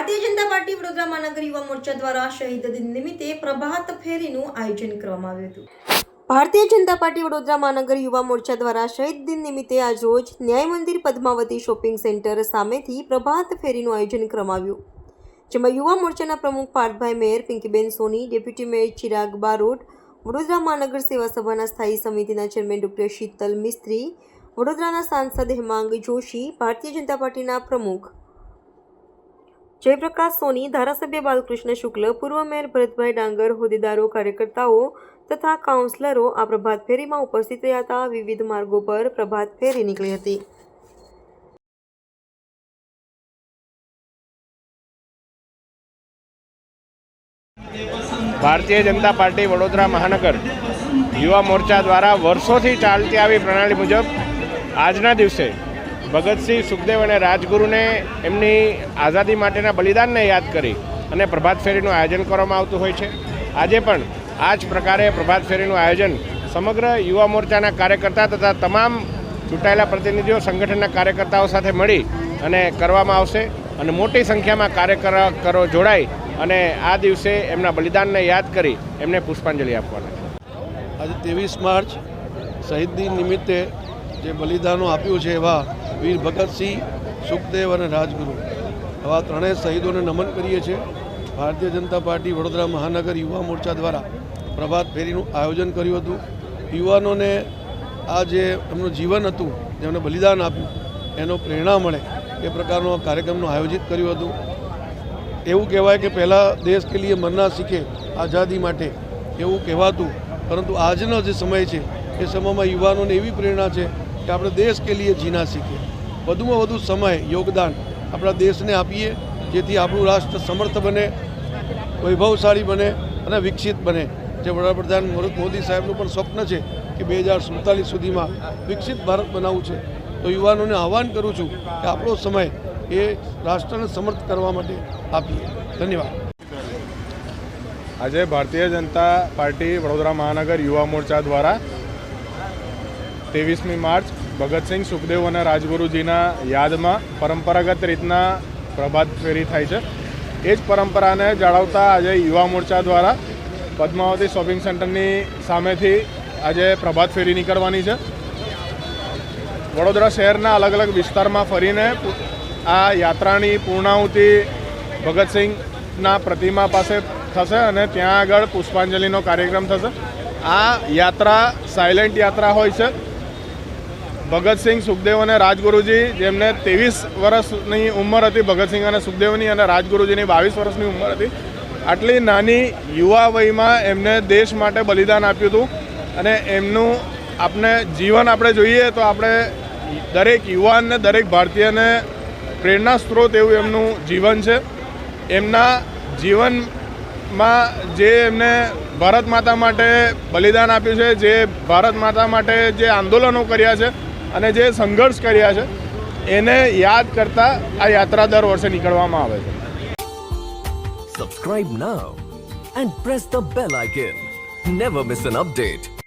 Bharatiya Janata party Vadodara મહાનગર યુવા મોરચા દ્વારા શહીદ દિન નિમિત્તે પ્રભાત ફેરીનું આયોજન કરવામાં આવ્યું હતું. ભારતીય જનતા પાર્ટી વડોદરા મહાનગર યુવા મોરચા દ્વારા શહીદ દિન નિમિત્તે આજરોજ ન્યાય મંદિર પદ્માવતી શોપિંગ સેન્ટર સામેથી પ્રભાત ફેરીનું આયોજન કરવામાં આવ્યું. જેમાં યુવા મોરચાના પ્રમુખ પાર્થભાઈ mayor, Pinkiben Soni, deputy mayor Chirag Barot, Vadodara મહાનગર સેવા સભાના સ્થાયી સમિતિના ચેરમેન ડોક્ટર શીતલ મિસ્ત્રી, વડોદરાના સાંસદ હેમાંગ જોશી, ભારતીય જનતા પાર્ટીના પ્રમુખ જયપ્રકાશ સોની, ધારાસભ્ય બાલકૃષ્ણ શુક્લ, પૂર્વ મેયર ભરતભાઈ ડાંગર, હોદ્દેદારો, કાર્યકર્તાઓ તથા કાઉન્સિલરો આ પ્રભાત ફેરીમાં ઉપસ્થિત રહ્યા હતા. વિવિધ માર્ગો પર પ્રભાત ફેરી નીકળી હતી. ભારતીય જનતા પાર્ટી વડોદરા મહાનગર યુવા મોરચા દ્વારા વર્ષોથી ચાલતી આવી પ્રણાલી મુજબ આજના દિવસે ભગતસિંહ સુખદેવ અને રાજગુરુને એમની આઝાદી માટેના બલિદાનને યાદ કરી અને પ્રભાત ફેરીનું આયોજન કરવામાં આવતું હોય છે. આજે પણ આ જ પ્રકારે પ્રભાત ફેરીનું આયોજન સમગ્ર યુવા મોરચાના કાર્યકર્તા તથા તમામ ચૂંટાયેલા પ્રતિનિધિઓ, સંગઠનના કાર્યકર્તાઓ સાથે મળી અને કરવામાં આવશે અને મોટી સંખ્યામાં કાર્યકરો જોડાઈ અને આ દિવસે એમના બલિદાનને યાદ કરી એમને પુષ્પાંજલિ આપવાના આજે ત્રેવીસ માર્ચ શહીદ નિમિત્તે જે બલિદાનો આપ્યું છે એવા વીર ભગતસિંહ સુખદેવ અને રાજગુરુ. આવા ત્રણેય શહીદોને નમન કરીએ છીએ. ભારતીય જનતા પાર્ટી વડોદરા મહાનગર યુવા મોરચા દ્વારા પ્રભાત ફેરીનું આયોજન કર્યું હતું. યુવાનોને આ જે એમનું જીવન હતું, જેમને બલિદાન આપ્યું, એનો પ્રેરણા મળે એ પ્રકારનો કાર્યક્રમનું આયોજિત કર્યું હતું. એવું કહેવાય કે પહેલાં દેશ કે લીએ મરના શીખે આઝાદી માટે એવું કહેવાતું. પરંતુ આજનો જે સમય છે, એ સમયમાં યુવાનોને એવી પ્રેરણા છે કે આપણે દેશ કે લીએ જીના શીખીએ વધુમાં વધુ સમય, યોગદાન આપણા દેશને આપીએ, જેથી આપણું રાષ્ટ્ર સમર્થ બને, વૈભવશાળી બને અને વિકસિત બને. જે વડાપ્રધાન મોદી સાહેબનું પણ સ્વપ્ન છે કે બે હજાર સુડતાલીસ સુધીમાં વિકસિત ભારત બનાવવું છે. તો યુવાનોને આહવાન કરું છું કે આપણો સમય એ રાષ્ટ્રને સમર્થ કરવા માટે આપીએ. ધન્યવાદ. આજે ભારતીય જનતા પાર્ટી વડોદરા મહાનગર યુવા મોરચા દ્વારા ત્રેવીસમી માર્ચ ભગતસિંહ સુખદેવ અને રાજગુરુજીના યાદમાં પરંપરાગત રીતના પ્રભાત ફેરી થાય છે. એ જ પરંપરાને જાળવતા આજે યુવા મોરચા દ્વારા પદ્માવતી શોપિંગ સેન્ટરની સામેથી આજે પ્રભાત ફેરી નીકળવાની છે. વડોદરા શહેરના અલગ અલગ વિસ્તારમાં ફરીને આ યાત્રાની પૂર્ણાહુતિ ભગતસિંહના પ્રતિમા પાસે થશે અને ત્યાં આગળ પુષ્પાંજલિનો કાર્યક્રમ થશે. આ યાત્રા સાયલેન્ટ યાત્રા હોય છે. ભગતસિંહ સુખદેવ અને રાજગુરુજી, જેમને ત્રેવીસ વર્ષની ઉંમર હતી, ભગતસિંહ અને સુખદેવની અને રાજગુરુજીની બાવીસ વર્ષની ઉંમર હતી. આટલી નાની યુવા વયમાં એમને દેશ માટે બલિદાન આપ્યું હતું અને એમનું આપણે જીવન આપણે જોઈએ તો આપણે દરેક યુવાનને, દરેક ભારતીયને પ્રેરણા સ્ત્રોત એવું એમનું જીવન છે. એમના જીવનમાં જે એમને ભારત માતા માટે બલિદાન આપ્યું છે, જે ભારત માતા માટે જે આંદોલનો કર્યા છે અને જે સંઘર્ષ કર્યા છે એને યાદ કરતા આ યાત્રા દર વર્ષે નીકળવામાં આવે છે Subscribe now and press the bell icon. Never miss an update.